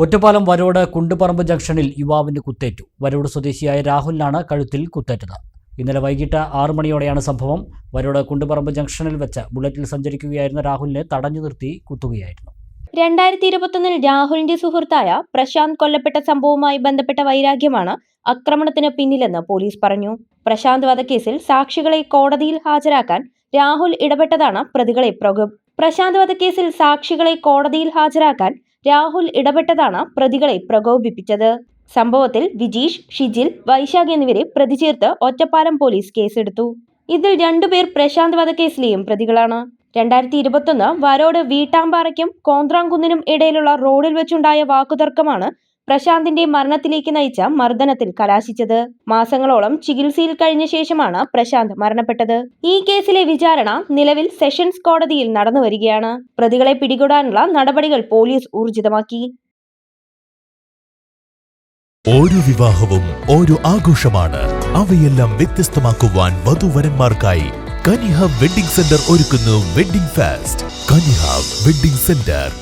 ഒറ്റപ്പാലം വരോട് കുണ്ടുപറമ്പ് ജംഗ്ഷനിൽ യുവാവിന് കുത്തേറ്റു. വരോട് സ്വദേശിയായ രാഹുലിനാണ് കഴുത്തിൽ കുത്തേറ്റത്. ഇന്നലെ വൈകിട്ട് ആറു മണിയോടെയാണ് സംഭവം. വരോട് കുണ്ടുപറമ്പ് ജംഗ്ഷനിൽ വെച്ച് ബുള്ളറ്റിൽ സഞ്ചരിക്കുകയായിരുന്ന രാഹുലിനെ തടഞ്ഞു നിർത്തി കുത്തുകയായിരുന്നു. രണ്ടായിരത്തി ഇരുപത്തൊന്നിൽ രാഹുലിന്റെ സുഹൃത്തായ പ്രശാന്ത് കൊല്ലപ്പെട്ട സംഭവവുമായി ബന്ധപ്പെട്ട വൈരാഗ്യമാണ് ആക്രമണത്തിന് പിന്നിലെന്ന് പോലീസ് പറഞ്ഞു. പ്രശാന്ത് വധക്കേസിൽ സാക്ഷികളെ കോടതിയിൽ ഹാജരാക്കാൻ രാഹുൽ ഇടപെട്ടതാണ് പ്രതികളെ പ്രകോ പ്രശാന്ത് വധക്കേസിൽ സാക്ഷികളെ കോടതിയിൽ ഹാജരാക്കാൻ രാഹുൽ ഇടപെട്ടതാണ് പ്രതികളെ പ്രകോപിപ്പിച്ചത്. സംഭവത്തിൽ വിജീഷ് ഷിജിൽ വൈശാഖ് എന്നിവരെ പ്രതി ചേർത്ത് ഒറ്റപ്പാലം പോലീസ് കേസെടുത്തു. ഇതിൽ രണ്ടുപേർ പ്രശാന്ത് വധക്കേസിലെയും പ്രതികളാണ്. രണ്ടായിരത്തി ഇരുപത്തൊന്ന് വരോട് വീട്ടാമ്പാറയ്ക്കും കോന്ത്രാംകുന്നിനും ഇടയിലുള്ള റോഡിൽ വെച്ചുണ്ടായ വാക്കുതർക്കമാണ് പ്രശാന്തിന്റെ മരണത്തിലേക്ക് നയിച്ച മർദ്ദനത്തിൽ കലാശിച്ചത്. മാസങ്ങളോളം ചികിത്സയിൽ കഴിഞ്ഞ ശേഷമാണ് പ്രശാന്ത് മരണപ്പെട്ടത്. ഈ കേസിലെ വിചാരണ നിലവിൽ സെഷൻസ് കോടതിയിൽ നടന്നു വരികയാണ്. പ്രതികളെ പിടികൂടാനുള്ള നടപടികൾ പോലീസ് ഊർജിതമാക്കി. ഓരോ വിവാഹവും ഓരോ ആഘോഷമാണ്. അവയെല്ലാം വ്യത്യസ്തമാക്കുവാൻ വധുവരന്മാർക്കായി കനിഹ വെഡിംഗ് സെന്റർ ഒരുക്കുന്നു wedding fast. Kaniha wedding centre.